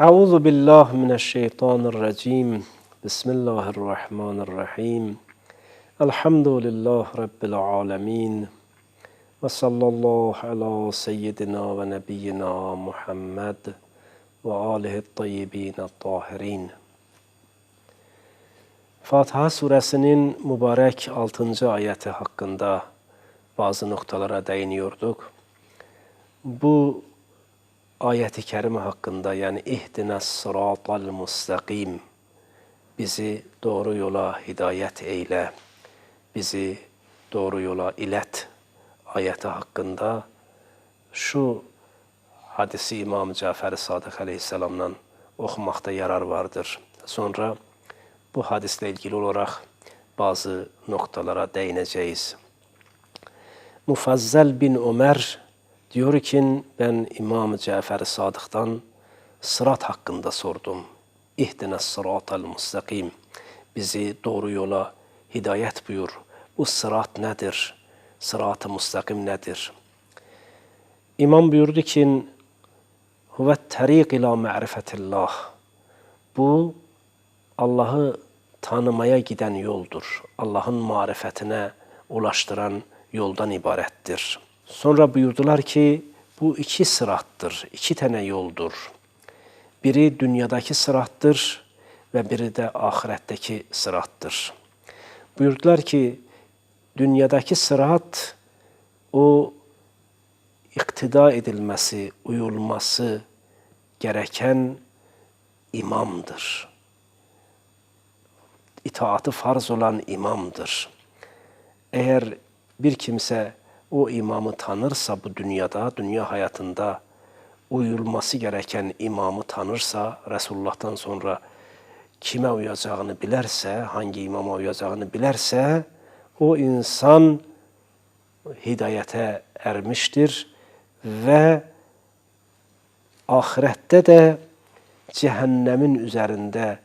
Euzu billahi mineşşeytanirracim. Bismillahirrahmanirrahim. Elhamdülillah rabbil alamin. Ve sallallahu ala seyyidina ve nebiyyina Muhammed ve alihi tayyibin tahirin. Fatiha suresinin mübarek 6. ayeti hakkında bazı noktalara değiniyorduk. Bu ayeti kerime hakkında yani ihdines sıratal mustakim bizi doğru yola hidayet eyle, bizi doğru yola ilet ayeti hakkında şu hadisi İmam Cafer Sadık Aleyhisselam'dan okumakta yarar vardır. Sonra bu hadisle ilgili olarak bazı noktalara değineceğiz. Mufazzal bin Ömer diyor ki ben İmam Cafer Sadık'tan sırat hakkında sordum. İhdine sıratal mustakim. Bizi doğru yola hidayet buyur. Bu sırat nedir? Sırat-ı mustakim nedir? İmam buyurdu ki huve tarik ila ma'rifetillah. Bu Allah'ı tanımaya giden yoldur. Allah'ın marifetine ulaştıran yoldan ibarettir. Sonra buyurdular ki bu iki sırattır, iki tane yoldur. Biri dünyadaki sırattır ve biri de ahiretteki sırattır. Buyurdular ki dünyadaki sırat o iktida edilmesi, uyulması gereken imamdır. İtaatı farz olan imamdır. Eğer bir kimse o imamı tanırsa bu dünyada, dünya hayatında uyulması gereken imamı tanırsa, Resulullah'tan sonra kime uyacağını bilerse, hangi imama uyacağını bilerse, o insan hidayete ermiştir ve ahirette de cehennemin üzerinde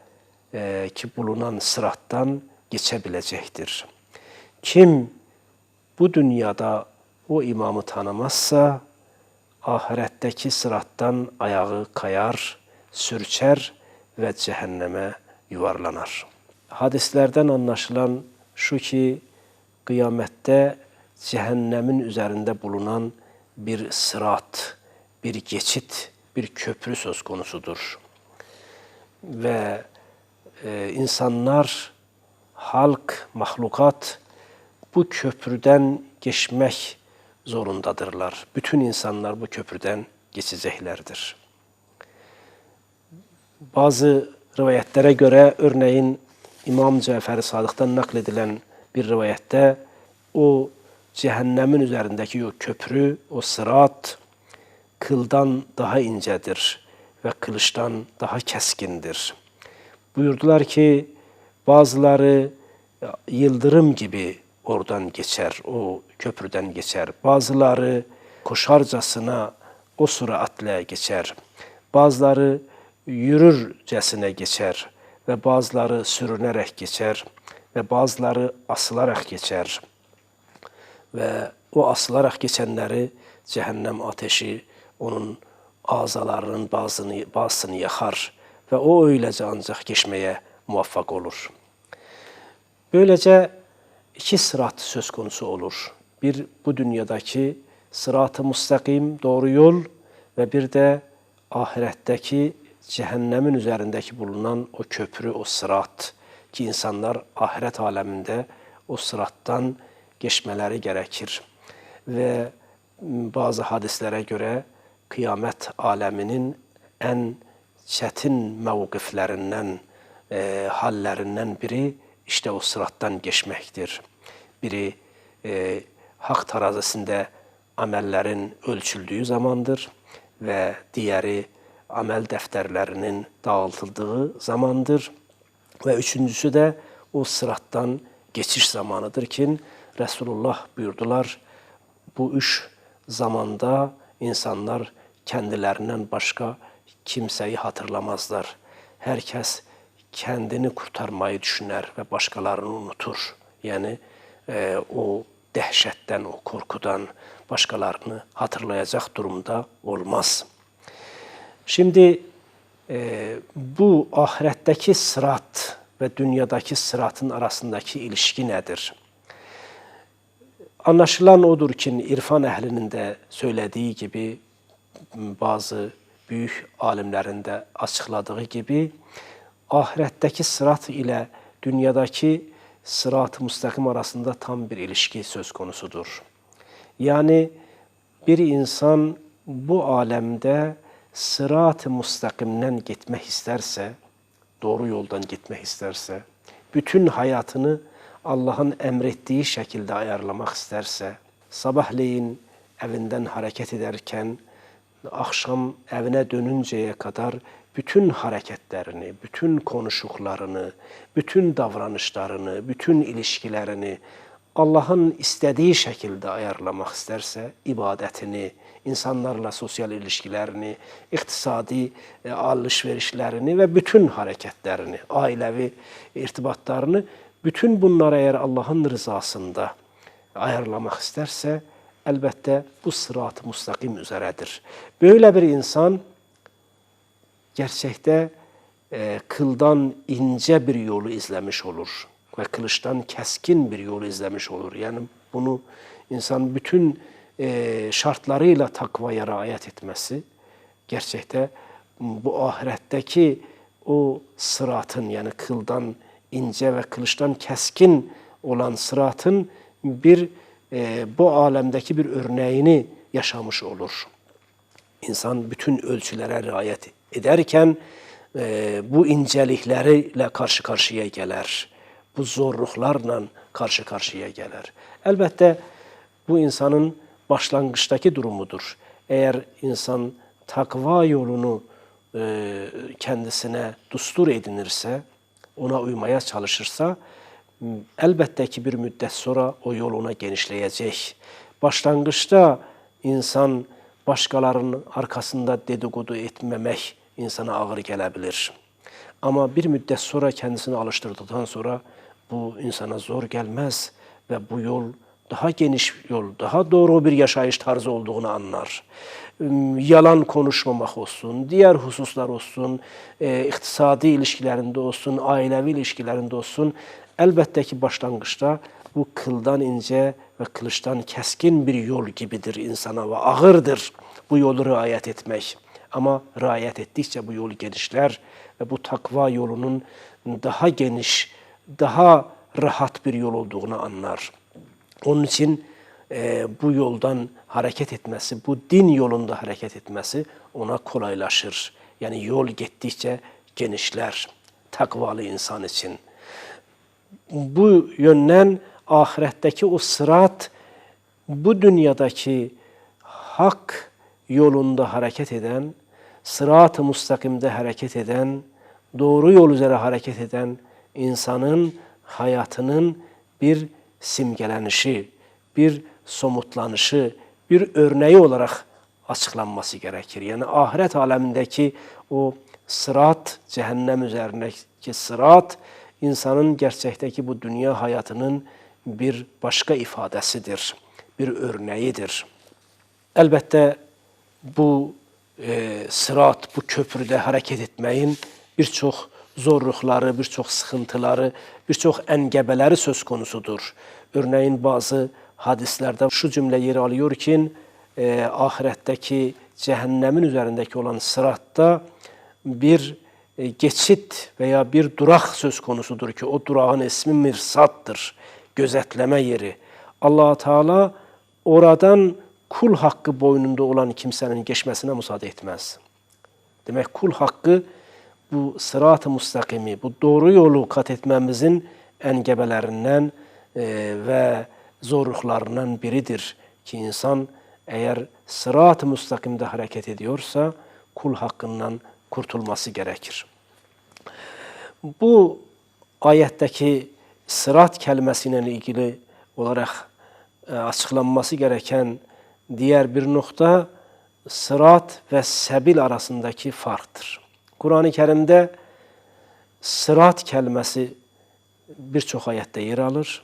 e, ki bulunan sırattan geçebilecektir. Kim bu dünyada o imamı tanımazsa ahiretteki sırattan ayağı kayar, sürçer ve cehenneme yuvarlanar. Hadislerden anlaşılan şu ki kıyamette cehennemin üzerinde bulunan bir sırat, bir geçit, bir köprü söz konusudur. Ve e, insanlar, halk, mahlukat bu köprüden geçmek zorundadırlar. Bütün insanlar bu köprüden geçeceklerdir. Bazı rivayetlere göre örneğin İmam Cafer Sadık'tan nakledilen bir rivayette o cehennemin üzerindeki o köprü, o sırat kıldan daha incedir ve kılıçtan daha keskindir. Buyurdular ki bazıları yıldırım gibi oradan geçer, o köprüden geçer. Bazıları koşarcasına o süratle geçer. Bazıları yürürcesine geçer ve bazıları sürünerek geçer ve bazıları asılarak geçer. Ve o asılarak geçenleri cehennem ateşi onun ağzalarının bazını, bazısını yakar ve o öylece ancak geçmeye muvaffak olur. Böylece iki sırat söz konusu olur. Bir bu dünyadaki sırat-ı müstakim, doğru yol ve bir de ahiretteki cehennemin üzerindeki bulunan o köprü, o sırat ki insanlar ahiret aleminde o sırattan geçmeleri gerekir. Ve bazı hadislere göre kıyamet aleminin en çetin mevkiflerinden, e, hallerinden biri işte o sırattan geçmektir. Biri e, hak terazisinde amellerin ölçüldüğü zamandır ve diğeri amel defterlerinin dağıtıldığı zamandır. Ve üçüncüsü de o sırattan geçiş zamanıdır ki Resulullah buyurdular bu üç zamanda insanlar kendilerinden başka kimseyi hatırlamazlar. Herkes kendini kurtarmayı düşüner ve başkalarını unutur. Yani e, o dehşetten, o korkudan başkalarını hatırlayacak durumda olmaz. Şimdi e, bu ahirəttəki sırat və dünyadakı sıratın arasındakı ilişki nədir? Anlaşılan odur ki, irfan əhlinin də söylədiyi kimi, bazı böyük alimlərin də açıqladığı kimi, ahirətdəki sırat ilə dünyadakı sırat-ı müstəqim arasında tam bir ilişki söz konusudur. Yəni, bir insan bu aləmdə sırat-ı müstəqimdən getmək istərsə, doğru yoldan getmək istərsə, bütün həyatını Allahın əmr etdiyi şəkildə ayarlamaq istərsə, sabahleyin evindən hərəkət edərkən axşam evinə dönüncəyə qədər bütün hərəkətlərini, bütün konuşuqlarını, bütün davranışlarını, bütün ilişkilərini Allahın istədiyi şəkildə ayarlamaq istərsə, ibadətini, insanlarla sosial ilişkilərini, iqtisadi e, alış-verişlərini və bütün hərəkətlərini, ailəvi irtibatlarını, bütün bunları əgər Allahın rızasında ayarlamaq istərsə, əlbəttə bu sırat-ı müstəqim üzərədir. Böyle bir insan gerçəkdə e, kıldan ince bir yolu izləmiş olur və kılıçtan kəskin bir yolu izləmiş olur. Yəni bunu insan bütün e, şartlarıyla takvaya riayət etməsi gerçəkdə bu ahirətdəki o sıratın, yəni kıldan ince və kılıçtan kəskin olan sıratın bir e, bu aləmdəki bir örnəyini yaşamış olur. İnsan bütün ölçülərə riayət edərkən e, bu incəliklərlə qarşı-qarşıya gələr. Bu zorluqlarla qarşı-qarşıya gələr. Əlbəttə bu insanın başlanğıçdakı durumudur. Əgər insan takva yolunu e, kendisine dustur edinirsə, ona uymaya çalışırsa, əlbəttə ki, bir müddət sonra o yol ona genişləyəcək. Başlanğıçda insan başqalarının arkasında dedikodu etməmək insana ağır gələ bilər. Amma bir müddət sonra kendisini alıştırdıktan sonra bu insana zor gəlməz və bu yol daha geniş yol, daha doğru bir yaşayış tarzı olduğunu anlar. Yalan konuşmamaq olsun, diğer hususlar olsun, e, iktisadi ilişkilərində olsun, ailəvi ilişkilərində olsun, Əlbəttə ki, başlanğıcda bu kıldan ince ve kılıçtan keskin bir yol gibidir insana ve ağırdır bu yolu riayet etmek. Ama riayet ettikçe bu yol genişler ve bu takva yolunun daha geniş, daha rahat bir yol olduğunu anlar. Onun için e, bu yoldan hareket etmesi, bu din yolunda hareket etmesi ona kolaylaşır. Yani yol gittikçe genişler takvalı insan için bu yönden ahiretteki o sırat bu dünyadaki hak yolunda hareket eden, sırat-ı müstakimde hareket eden, doğru yol üzere hareket eden insanın hayatının bir simgelenişi, bir somutlanışı, bir örneği olarak açıklanması gerekir. Yani ahiret alemindeki o sırat, cehennem üzerindeki sırat, insanın gerçekteki bu dünya hayatının bir başka ifadesidir, bir örneğidir. Elbette bu e, sırat, bu köprüde hareket etmeyin birçok zorluqları, birçok sıkıntıları, birçok engebeleri söz konusudur. Örneğin bazı hadislerde şu cümle yer alıyor ki, e, ahiretteki cehennemin üzerindeki olan sıratta bir e, geçit veya bir durak söz konusudur ki o durağın ismi mirsattır, gözetleme yeri. allah Teala oradan kul hakkı boynunda olan kimsenin geçmesine müsaade etmez. Demek kul hakkı bu sırat-ı müstakimi, bu doğru yolu kat etmemizin engebelerinden e, ve zorluklarından biridir ki insan eğer sırat-ı müstakimde hareket ediyorsa kul hakkından kurtulması gerekir. Bu ayətdəki sırat kəlməsi ilə ilgili olaraq e, açıqlanması gereken diğer bir nokta sırat ve sebil arasındaki farktır. Kur'an-ı Kerimdə sırat kəlməsi bir çox ayətdə yer alır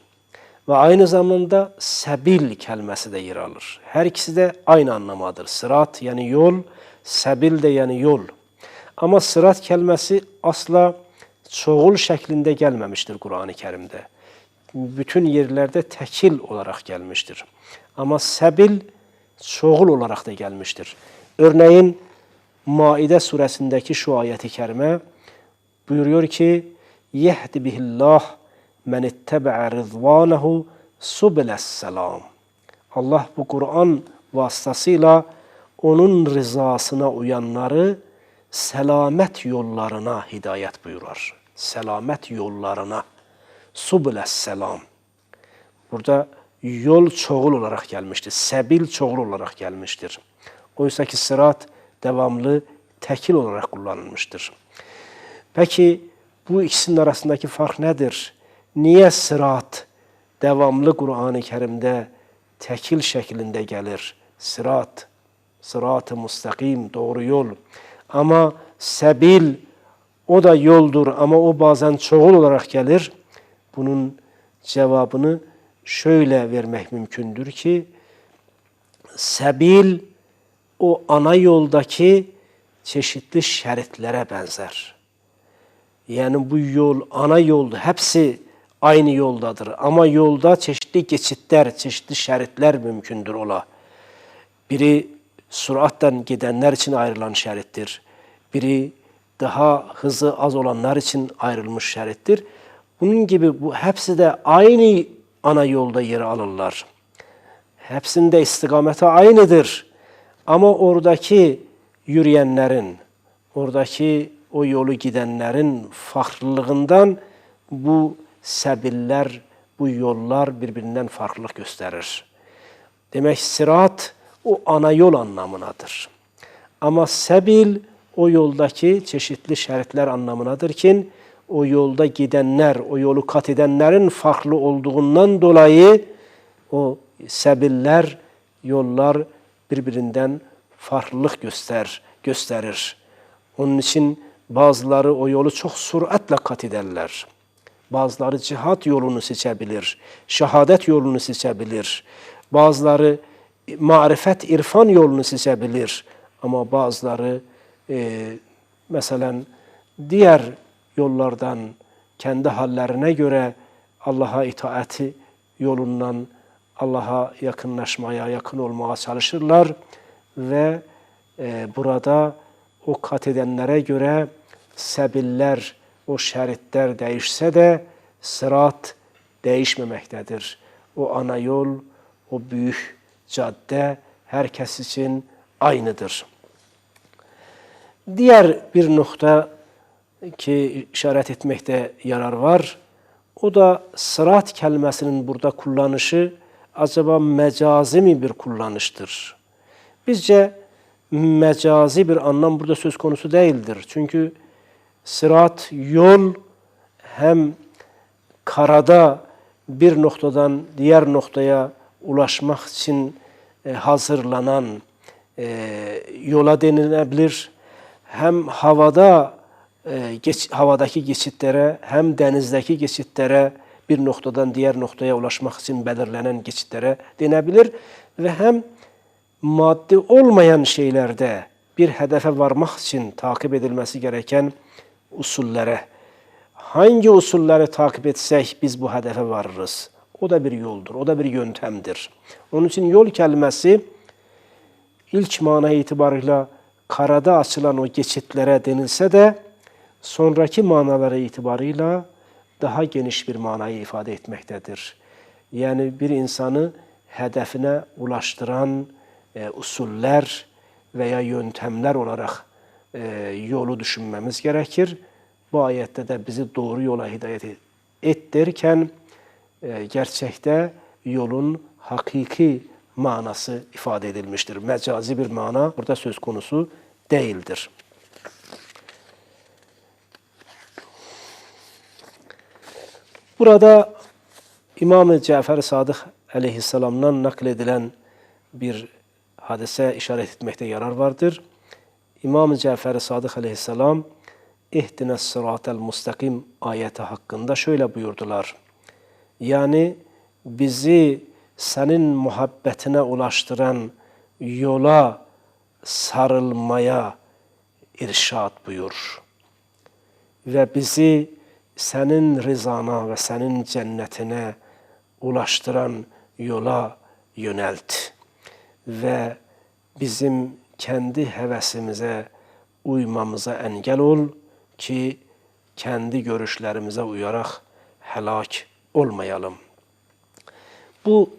ve aynı zamanda sebil kəlməsi de yer alır. Her ikisi de aynı anlamadır. Sırat yani yol, sebil de yani yol. Ama sırat kelimesi asla çoğul şeklinde gelmemiştir Kur'an-ı Kerim'de. Bütün yerlerde tekil olarak gelmiştir. Ama sebil çoğul olarak da gelmiştir. Örneğin Maide suresindeki şu ayeti kerime buyuruyor ki yehdi bihillah men ittebe'a rızvanehu subeles selam. Allah bu Kur'an vasıtasıyla onun rızasına uyanları selamet yollarına hidayet buyurar. Selamet yollarına. Subeles selam. Burada yol çoğul olarak gelmiştir. Sebil çoğul olarak gelmiştir. Oysa ki sırat devamlı tekil olarak kullanılmıştır. Peki bu ikisinin arasındaki fark nedir? Niye sırat devamlı Kur'an-ı Kerim'de tekil şeklinde gelir? Sırat, sırat-ı müstakim, doğru yol. Ama sebil, o da yoldur ama o bazen çoğul olarak gelir. Bunun cevabını şöyle vermek mümkündür ki, sebil o ana yoldaki çeşitli şeritlere benzer. Yani bu yol, ana yol, hepsi aynı yoldadır. Ama yolda çeşitli geçitler, çeşitli şeritler mümkündür ola. Biri süratten gidenler için ayrılan şerittir. Biri daha hızı az olanlar için ayrılmış şerittir. Bunun gibi bu hepsi de aynı ana yolda yer alırlar. Hepsinde istikameti aynıdır. Ama oradaki yürüyenlerin, oradaki o yolu gidenlerin farklılığından bu sebiller, bu yollar birbirinden farklılık gösterir. Demek sırat o ana yol anlamınadır. Ama sebil o yoldaki çeşitli şeritler anlamınadır ki o yolda gidenler, o yolu kat edenlerin farklı olduğundan dolayı o sebiller, yollar birbirinden farklılık göster, gösterir. Onun için bazıları o yolu çok süratle kat ederler. Bazıları cihat yolunu seçebilir, şehadet yolunu seçebilir. Bazıları marifet, irfan yolunu seçebilir. Ama bazıları e, mesela diğer yollardan kendi hallerine göre Allah'a itaati yolundan Allah'a yakınlaşmaya, yakın olmaya çalışırlar ve e, burada o kat edenlere göre sebiller, o şeritler değişse de sırat değişmemektedir. O ana yol, o büyük cadde herkes için aynıdır. Diğer bir nokta ki işaret etmekte yarar var. O da sırat kelimesinin burada kullanışı acaba mecazi mi bir kullanıştır? Bizce mecazi bir anlam burada söz konusu değildir. Çünkü sırat yol hem karada bir noktadan diğer noktaya ulaşmak için e, hazırlanan e, yola denilebilir. Hem havada e, geç, havadaki geçitlere hem denizdeki geçitlere bir noktadan diğer noktaya ulaşmak için belirlenen geçitlere denebilir ve hem maddi olmayan şeylerde bir hedefe varmak için takip edilmesi gereken usullere hangi usulleri takip etsek biz bu hedefe varırız. O da bir yoldur, o da bir yöntemdir. Onun için yol kelimesi ilk mana itibarıyla karada açılan o geçitlere denilse de sonraki manaları itibarıyla daha geniş bir manayı ifade etmektedir. Yani bir insanı hedefine ulaştıran e, usuller veya yöntemler olarak e, yolu düşünmemiz gerekir. Bu ayette de bizi doğru yola hidayet et derken e, gerçekte yolun hakiki manası ifade edilmiştir. Mecazi bir mana burada söz konusu değildir. Burada İmam-ı Cafer Sadık aleyhisselamdan nakledilen bir hadise işaret etmekte yarar vardır. İmam-ı Cafer Sadık aleyhisselam İhdine sıratel mustakim ayeti hakkında şöyle buyurdular. Yani bizi senin muhabbetine ulaştıran yola sarılmaya irşad buyur. Ve bizi senin rızana ve senin cennetine ulaştıran yola yönelt. Ve bizim kendi hevesimize uymamıza engel ol ki kendi görüşlerimize uyarak helak olmayalım. Bu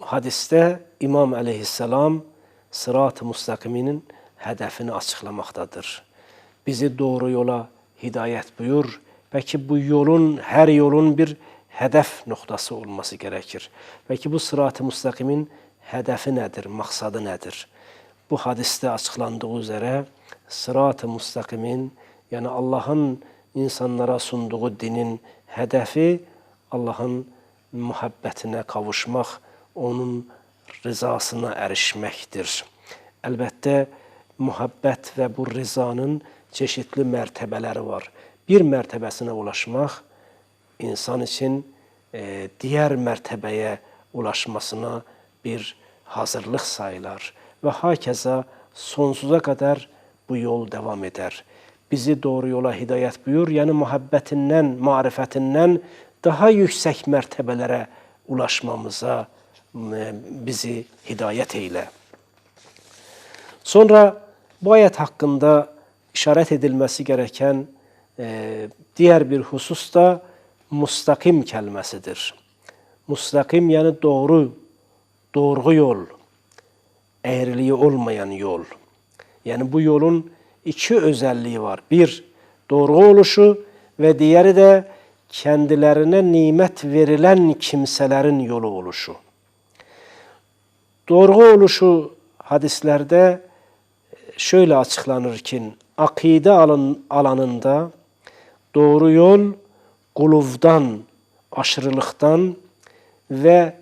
hadiste İmam aleyhisselam sırat-ı müstakiminin hedefini açıklamaktadır. Bizi doğru yola hidayet buyur. Peki bu yolun, her yolun bir hedef noktası olması gerekir. Peki bu sırat-ı müstakimin hedefi nedir, maksadı nedir? Bu hadiste açıklandığı üzere sırat-ı müstakimin yani Allah'ın insanlara sunduğu dinin hedefi Allah'ın muhabbetine kavuşmak, onun rızasına erişmektir. Elbette muhabbet ve bu rızanın çeşitli mertebeleri var. Bir mertebesine ulaşmak insan için e, diğer mertebeye ulaşmasına bir hazırlık sayılar ve hakeza sonsuza kadar bu yol devam eder. Bizi doğru yola hidayet buyur. Yani muhabbetinden, marifetinden daha yüksek mertebelere ulaşmamıza e, bizi hidayet eyle. Sonra bu ayet hakkında işaret edilmesi gereken e, diğer bir husus da mustakim kelimesidir. Mustakim yani doğru, doğru yol, eğriliği olmayan yol. Yani bu yolun iki özelliği var. Bir, doğru oluşu ve diğeri de kendilerine nimet verilen kimselerin yolu oluşu. Doğru oluşu hadislerde şöyle açıklanır ki akide alanında doğru yol kuluvdan, aşırılıktan ve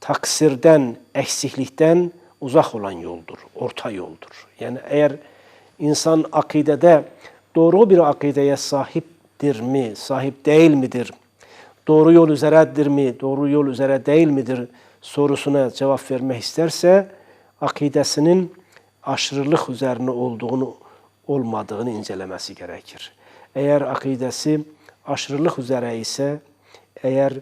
taksirden, eksiklikten uzak olan yoldur, orta yoldur. Yani eğer insan akidede doğru bir akideye sahiptir mi, sahip değil midir? Doğru yol üzeredir mi, doğru yol üzere değil midir sorusuna cevap vermek isterse akidesinin aşırılık üzerine olduğunu olmadığını incelemesi gerekir. Eğer akidesi aşırılık üzere ise, eğer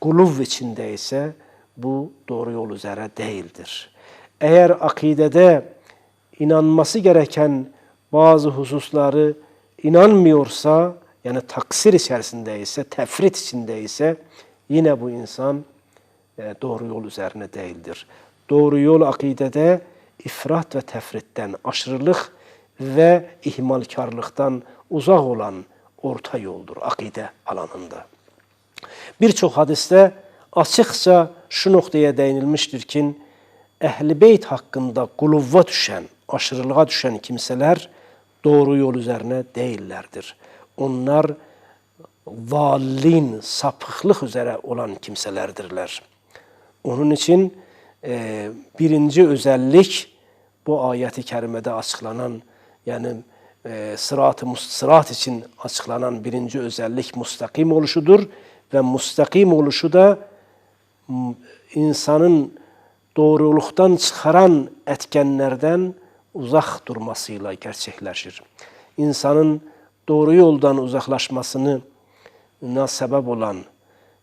kuluv içinde ise bu doğru yol üzere değildir. Eğer akidede inanması gereken bazı hususları inanmıyorsa, yani taksir içerisinde ise, tefrit içinde ise yine bu insan e, doğru yol üzerine değildir. Doğru yol akidede ifrat ve tefritten, aşırılık ve ihmalkarlıktan uzak olan orta yoldur akide alanında. Birçok hadiste açıkça şu noktaya değinilmiştir ki ehli beyt hakkında kuluvva düşen, aşırılığa düşen kimseler doğru yol üzerine değillerdir. Onlar valin, sapıklık üzere olan kimselerdirler. Onun için e, birinci özellik bu ayeti kerimede açıklanan yani e, sırat-ı sırat için açıklanan birinci özellik mustakim oluşudur ve mustakim oluşu da insanın doğruluktan çıkaran etkenlerden uzak durmasıyla gerçekleşir. İnsanın doğru yoldan uzaklaşmasını sebep olan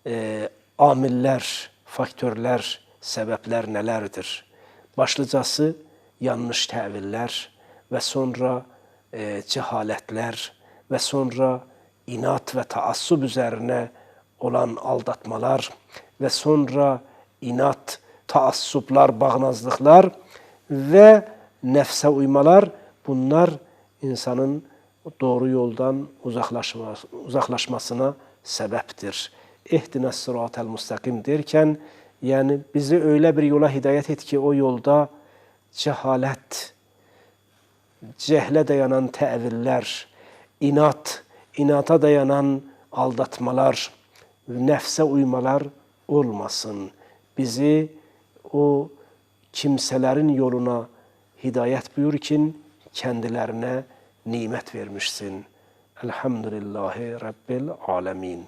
e, amiller, faktörler, sebepler nelerdir? Başlıcası yanlış teviller ve sonra e, cehaletler ve sonra inat ve taassub üzerine olan aldatmalar ve sonra inat, taassuplar, bağnazlıklar ve nefse uymalar bunlar insanın doğru yoldan uzaklaşması, uzaklaşmasına sebeptir. İhdine sıratel mustakim derken yani bizi öyle bir yola hidayet et ki o yolda cehalet, cehle dayanan teviller, inat, inata dayanan aldatmalar, nefse uymalar olmasın. Bizi o kimselerin yoluna hidayet buyur ki kendilerine nimet vermişsin. Elhamdülillahi Rabbil Alemin.